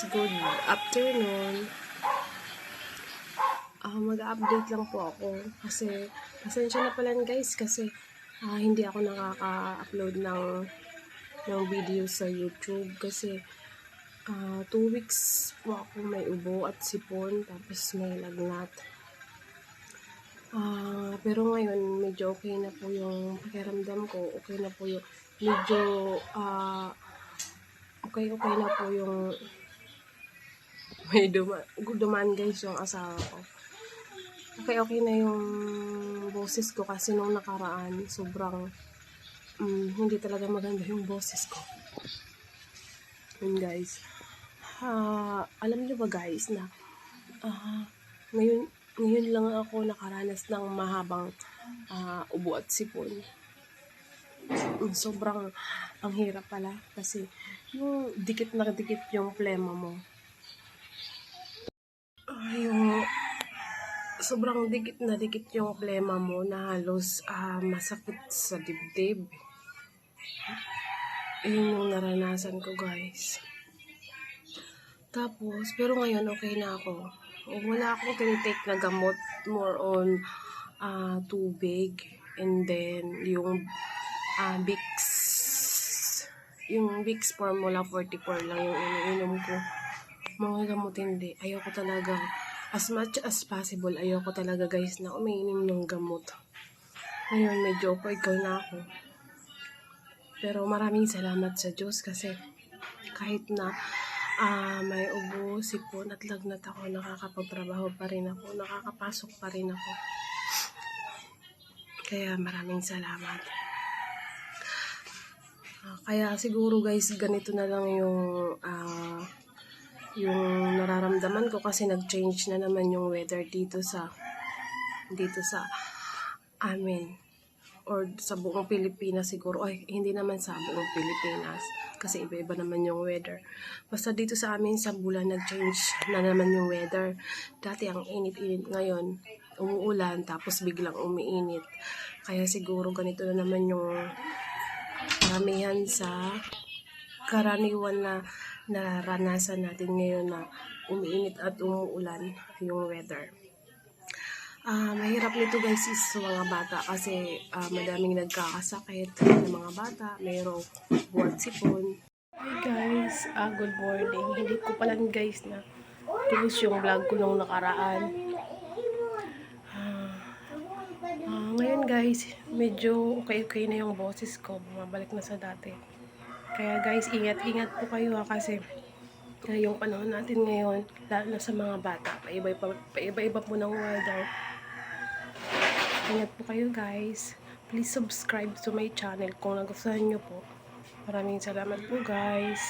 guys, good afternoon. Uh, Mag-update lang po ako kasi pasensya na pala guys kasi uh, hindi ako nakaka-upload ng, ng video sa YouTube kasi uh, two weeks po ako may ubo at sipon tapos may lagnat. Uh, pero ngayon medyo okay na po yung pakiramdam ko, okay na po yung medyo uh, okay okay na po yung may duma dumaan guys yung asawa ko. Okay, okay na yung boses ko kasi nung nakaraan, sobrang mm, hindi talaga maganda yung boses ko. Yun guys. Ah, alam niyo ba guys na ah, ngayon, ngayon lang ako nakaranas ng mahabang ah, ubo at sipon. Sobrang ang hirap pala kasi yung dikit na dikit yung plema mo. Yung sobrang dikit na dikit yung plema mo na halos ah, masakit sa dibdib. Yun yung naranasan ko, guys. Tapos, pero ngayon okay na ako. Wala akong tinitake na gamot. More on ah, tubig. And then, yung ah, Vicks. Yung Vicks Formula 44 lang yung iniinom ko mga gamot hindi. Ayoko talaga, as much as possible, ayoko talaga guys na umiinom ng gamot. Ngayon, medyo okay na ako. Pero maraming salamat sa Diyos kasi kahit na ah, may ubo, sipon at lagnat ako, nakakapagtrabaho pa rin ako, nakakapasok pa rin ako. Kaya maraming salamat. Ah, kaya siguro guys, ganito na lang yung ah, yung nararamdaman ko kasi nag-change na naman yung weather dito sa dito sa amin. Or sa buong Pilipinas siguro. Ay hindi naman sa buong Pilipinas. Kasi iba-iba naman yung weather. Basta dito sa amin sa bulan nag-change na naman yung weather. Dati ang init-init ngayon umuulan tapos biglang umiinit. Kaya siguro ganito na naman yung karamihan sa karaniwan na nararanasan natin ngayon na umiinit at umuulan yung weather. Ah, mahirap nito guys is sa mga bata kasi ah, madaming nagkakasakit ng mga bata, mayroong buwan sipon. Hi guys, ah, good morning. Hindi ko pala guys na tulos yung vlog ko nung nakaraan. Ah, ah, ngayon guys, medyo okay-okay na yung boses ko. Bumabalik na sa dati. Kaya guys, ingat-ingat po kayo ha kasi uh, yung panahon natin ngayon, lalo na sa mga bata, paiba-iba, paiba-iba po ng weather. Ingat po kayo guys. Please subscribe to my channel kung nagustuhan nyo po. Maraming salamat po guys.